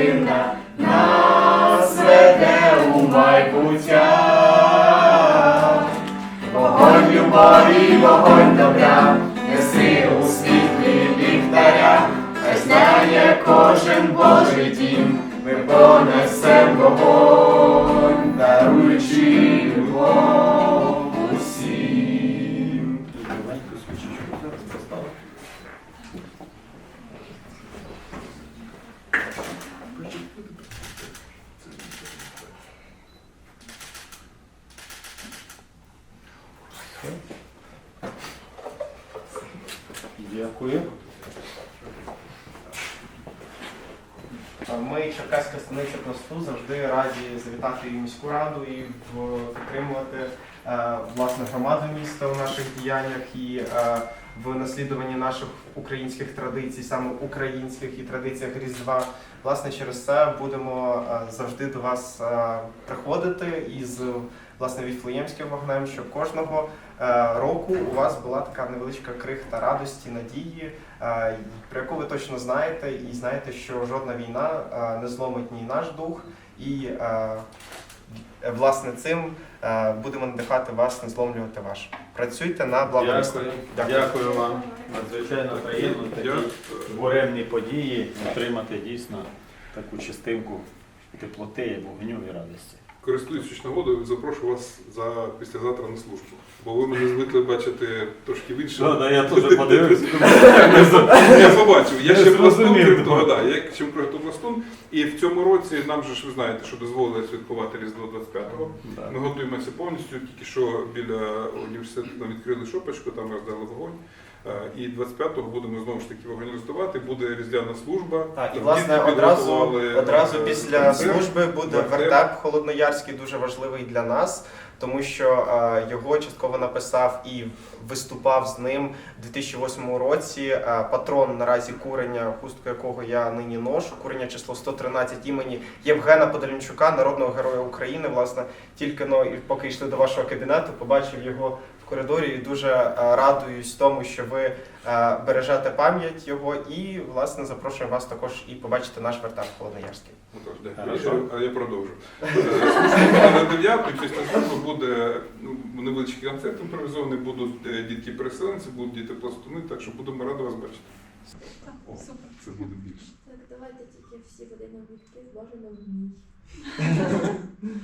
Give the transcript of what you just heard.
хвилина нас веде у майбуття, вогонь любові, вогонь добра, неси у світлі ліхтаря, хай знає кожен Божий дім, ми понесем вогонь даруючи. Дякую. Ми, Черкаська станиця Пласту, завжди раді завітати і міську раду і підтримувати е, власне громаду міста у наших діяннях і е, в наслідуванні наших українських традицій, саме українських і традиціях Різдва. Власне, через це будемо е, завжди до вас е, приходити із власне віфлеємським вогнем, щоб кожного е, року у вас була така невеличка крихта радості, надії, про яку ви точно знаєте, і знаєте, що жодна війна не зломить ні наш дух, і власне цим е, будемо надихати вас, не зломлювати ваш. Працюйте на благо Дякую. Дякую. Дякую вам. Надзвичайно приємно такі буремні події отримати дійсно таку частинку теплоти, вогню і радості. Користуючись нагодою, запрошую вас за післязавтра на службу. Бо ви мене звикли бачити трошки в іншому. да, я теж подивився. Я побачив, я ще пластун, крім того, да, я ще пластун. І в цьому році нам же ж ви знаєте, що дозволили святкувати Різдво 25-го. Ми готуємося повністю, тільки що біля університету нам відкрили шопочку, там роздали вогонь. Е, І 25-го будемо знову ж таки роздавати, буде різдвяна служба. Так, і власне одразу, одразу е, після концерт. служби буде вертеп. вертеп холодноярський, дуже важливий для нас, тому що е, його частково написав і виступав з ним у 2008 році. патрон наразі курення, хустку якого я нині ношу. Курення число 113 імені Євгена Подолянчука, народного героя України. Власне, тільки но і поки йшли до вашого кабінету, побачив його коридорі і дуже е, радуюсь тому, що ви е, бережете пам'ять його, і власне запрошуємо вас також і побачити наш вертеп Холодноярський. Дякую. А я продовжу. Е, на 9 після служби буде ну, невеличкий концерт імпровізований, будуть дітки-переселенці, будуть діти-пластуни, так що будемо раді вас бачити. О, Супер. Це буде більше. Так, давайте тільки всі в один об'єктив, бажано в ній.